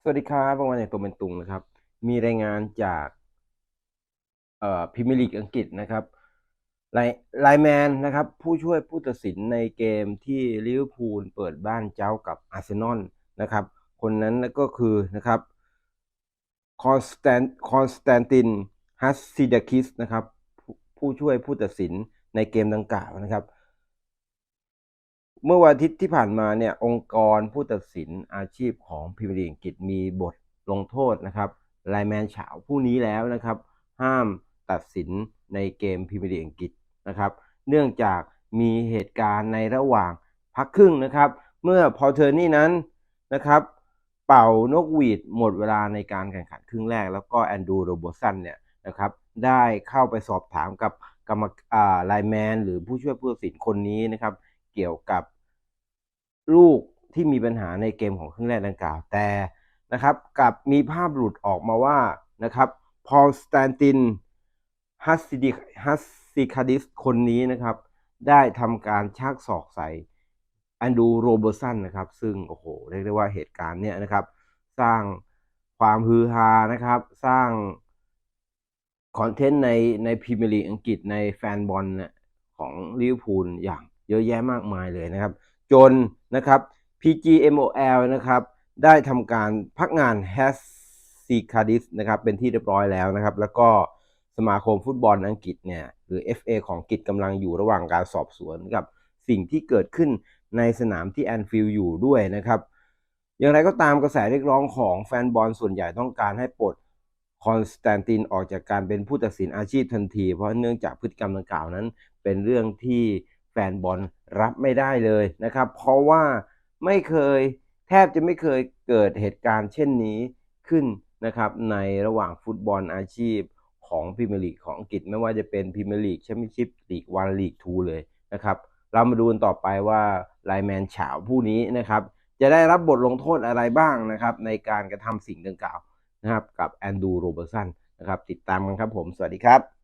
สวัสดีครับบางวันอย่างตัวเป็นตุงนะครับ มีรายงานจากเอ่อพรีเมลีกอังกฤษนะครับไลไลแมนนะครับ ผู้ช่วยผู้ตัดสินในเกมที่ลิเวอร์พูลเปิดบ้านเจ้ากับอาร์เซนอลนะครับ คนนั้นก็คือนะครับคอนสแตนคอนสแตนตินฮัสซิดาคิสนะครับ ผู้ช่วยผู้ตัดสินในเกมดังกล่าวนะครับ เมื่อวันอาทิตย์ที่ผ่านมาเนี่ยองค์กรผู้ตัดสินอาชีพของพรีเมียร์ลีกอังกฤษมีบทลงโทษนะครับไลแมนเฉาผู้นี้แล้วนะครับ ห้ามตัดสินในเกมพรีเมียร์ลีกอังกฤษนะครับ เนื่องจากมีเหตุการณ์ในระหว่างพักครึ่งนะครับ เมื่อพอเทอร์นี่นั้นนะครับ เป่านกหวีดหมดเวลาในการแข่งขันครึ่งแรก แล้วก็แอนดูโรบสันเนี่ยนะครับได้เข้าไปสอบถามกับกรรมอาไลแมนหรือผู้ช่วยผู้ตัดสินคนนี้นะครับ กี่ยวกับลูกที่มีปัญหาในเกมของครึ่งแรกดังกล่าว แต่นะครับกับมีภาพหลุดออกมาว่านะครับพอลสแตนตินฮัสซิดิฮัสซิคาดิสคนนี้นะครับ ได้ทำการชักศอกใส่แอนดูโรเบอร์สันนะครับ ซึ่งโอ้โหเรียกได้ว่าเหตุการณ์เนี้ยนะครับ สร้างความฮือฮานะครับ สร้างคอนเทนต์ในในพรีเมียร์ลีกอังกฤษในแฟนบอลของลิเวอร์พูลอย่าง เยอะแยะมากมายเลยนะครับ จนนะครับ PGMOL นะครับได้ทำการพักงาน h a s ซีคาดิสนะครับเป็นที่เรียบร้อยแล้วนะครับ แล้วก็สมาคมฟุตบอลอังกฤษเนี่ยหรือ FA ของอังกฤษกำลังอยู่ระหว่างการสอบสวนกับสิ่งที่เกิดขึ้นในสนามที่แอนฟิลด์อยู่ด้วยนะครับ อย่างไรก็ตามกระแสเรียกร้องของแฟนบอลส่วนใหญ่ต้องการให้ปลดคอนสแตนตินออกจากการเป็นผู้ตัดสินอาชีพทันที เพราะเนื่องจากพฤติกรรมดังกล่าวนั้น เป็นเรื่องที่ แฟนบอลรับไม่ได้เลยนะครับ เพราะว่าไม่เคยแทบจะไม่เคยเกิดเหตุการณ์เช่นนี้ขึ้นนะครับในระหว่างฟุตบอลอาชีพของพรีเมียร์ลีกของอังกฤษไม่ว่าจะเป็นพรีเมียร์ลีกแชมเปี้ยนชิพลีกวันลีกทูเลยนะครับ เรามาดูกันต่อไปว่าไลแมนเฉาผู้นี้นะครับ จะได้รับบทลงโทษอะไรบ้างนะครับ ในการกระทำสิ่งดังกล่าวนะครับ กับแอนดูโรเบอร์สันนะครับ ติดตามกันครับผม สวัสดีครับ